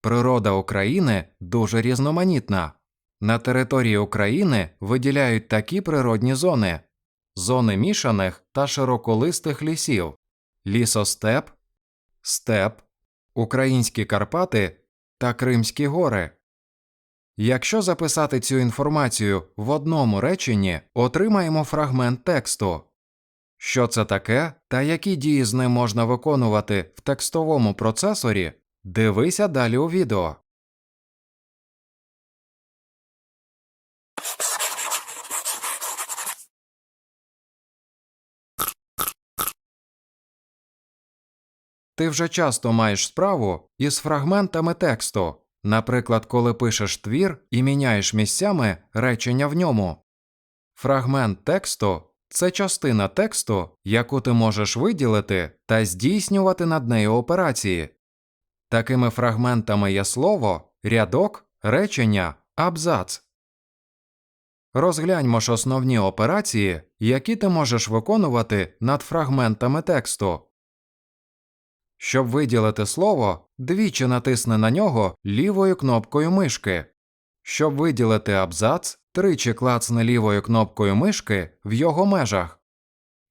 Природа України дуже різноманітна. На території України виділяють такі природні зони: зони мішаних та широколистих лісів, лісостеп, степ, українські Карпати та Кримські гори. Якщо записати цю інформацію в одному реченні, отримаємо фрагмент тексту. Що це таке та які дії з ним можна виконувати в текстовому процесорі, дивися далі у відео. Ти вже часто маєш справу із фрагментами тексту, наприклад, коли пишеш твір і міняєш місцями речення в ньому. Фрагмент тексту це частина тексту, яку ти можеш виділити та здійснювати над нею операції. Такими фрагментами є слово, рядок, речення, абзац. Розгляньмо ж основні операції, які ти можеш виконувати над фрагментами тексту. Щоб виділити слово, двічі натисни на нього лівою кнопкою мишки. Щоб виділити абзац, тричі клацни лівою кнопкою мишки в його межах.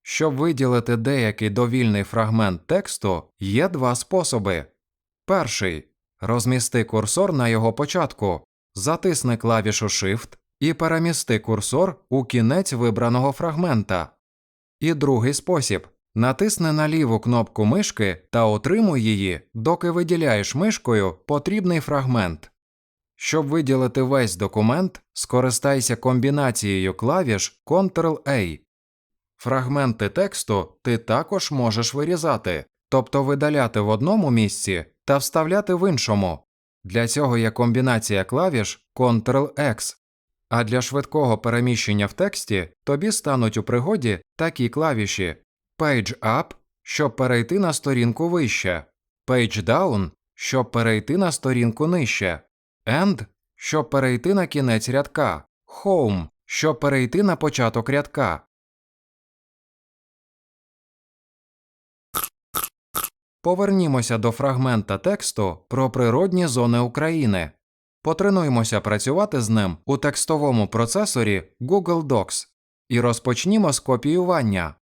Щоб виділити деякий довільний фрагмент тексту, є два способи. Перший розмісти курсор на його початку, затисни клавішу Shift і перемісти курсор у кінець вибраного фрагмента. І другий спосіб натисни на ліву кнопку мишки та отримуй її, доки виділяєш мишкою потрібний фрагмент. Щоб виділити весь документ, скористайся комбінацією клавіш Ctrl-A. Фрагменти тексту ти також можеш вирізати, тобто видаляти в одному місці та вставляти в іншому. Для цього є комбінація клавіш Ctrl-X. А для швидкого переміщення в тексті тобі стануть у пригоді такі клавіші Page Up, щоб перейти на сторінку вище, Page Down, щоб перейти на сторінку нижче, End, щоб перейти на кінець рядка, Home, щоб перейти на початок рядка. Повернімося до фрагмента тексту про природні зони України. Потренуємося працювати з ним у текстовому процесорі Google Docs і розпочнімо з копіювання.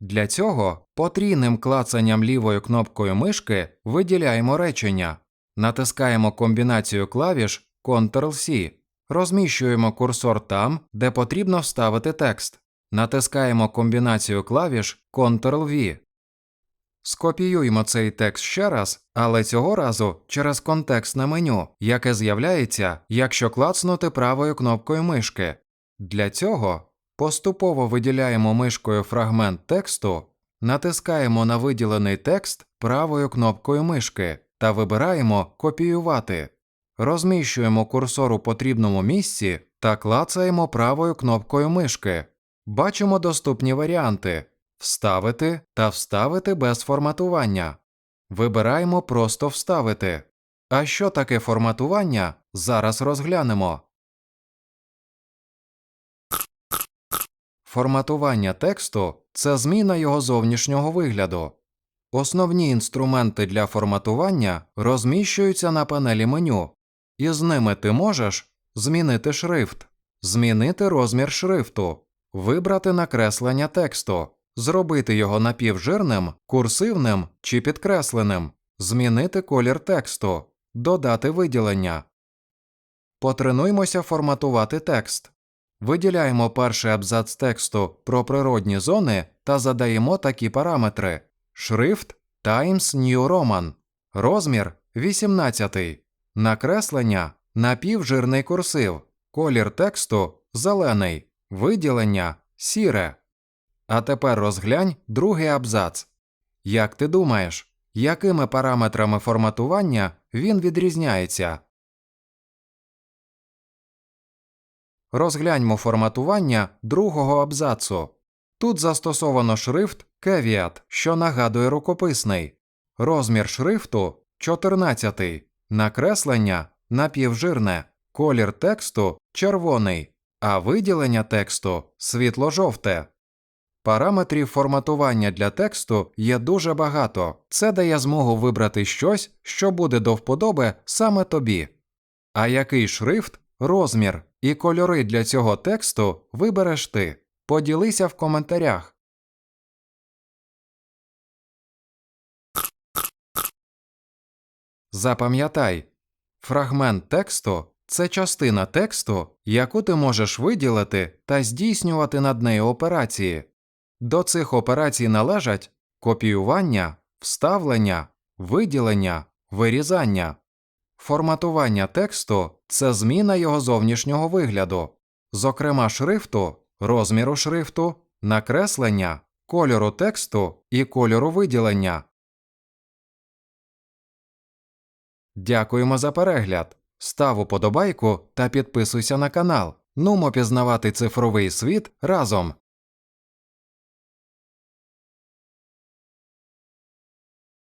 Для цього потрійним клацанням лівою кнопкою мишки виділяємо речення, натискаємо комбінацію клавіш Ctrl-C, розміщуємо курсор там, де потрібно вставити текст, натискаємо комбінацію клавіш Ctrl-V. Скопіюємо цей текст ще раз, але цього разу через контекстне меню, яке з'являється, якщо клацнути правою кнопкою мишки. Для цього поступово виділяємо мишкою фрагмент тексту, натискаємо на виділений текст правою кнопкою мишки та вибираємо Копіювати. Розміщуємо курсор у потрібному місці та клацаємо правою кнопкою мишки. Бачимо доступні варіанти Вставити та вставити без форматування. Вибираємо Просто вставити. А що таке форматування? Зараз розглянемо. Форматування тексту це зміна його зовнішнього вигляду. Основні інструменти для форматування розміщуються на панелі меню, і з ними ти можеш змінити шрифт, змінити розмір шрифту, вибрати накреслення тексту, зробити його напівжирним, курсивним чи підкресленим, змінити колір тексту, додати виділення. Потренуймося форматувати текст. Виділяємо перший абзац тексту про природні зони та задаємо такі параметри: шрифт Times New Roman, розмір 18, накреслення напівжирний курсив, колір тексту зелений, виділення сіре. А тепер розглянь другий абзац. Як ти думаєш, якими параметрами форматування він відрізняється? Розгляньмо форматування другого абзацу. Тут застосовано шрифт Caveat, що нагадує рукописний, розмір шрифту 14, накреслення напівжирне, колір тексту червоний, а виділення тексту світло-жовте. Параметрів форматування для тексту є дуже багато. Це дає змогу вибрати щось, що буде до вподоби саме тобі. А який шрифт, розмір і кольори для цього тексту вибереш ти? Поділися в коментарях. Запам'ятай, фрагмент тексту це частина тексту, яку ти можеш виділити та здійснювати над нею операції. До цих операцій належать копіювання, вставлення, виділення, вирізання. Форматування тексту це зміна його зовнішнього вигляду, зокрема шрифту, розміру шрифту, накреслення, кольору тексту і кольору виділення. Дякуємо за перегляд. Став уподобайку та підписуйся на канал. Нумо пізнавати цифровий світ разом.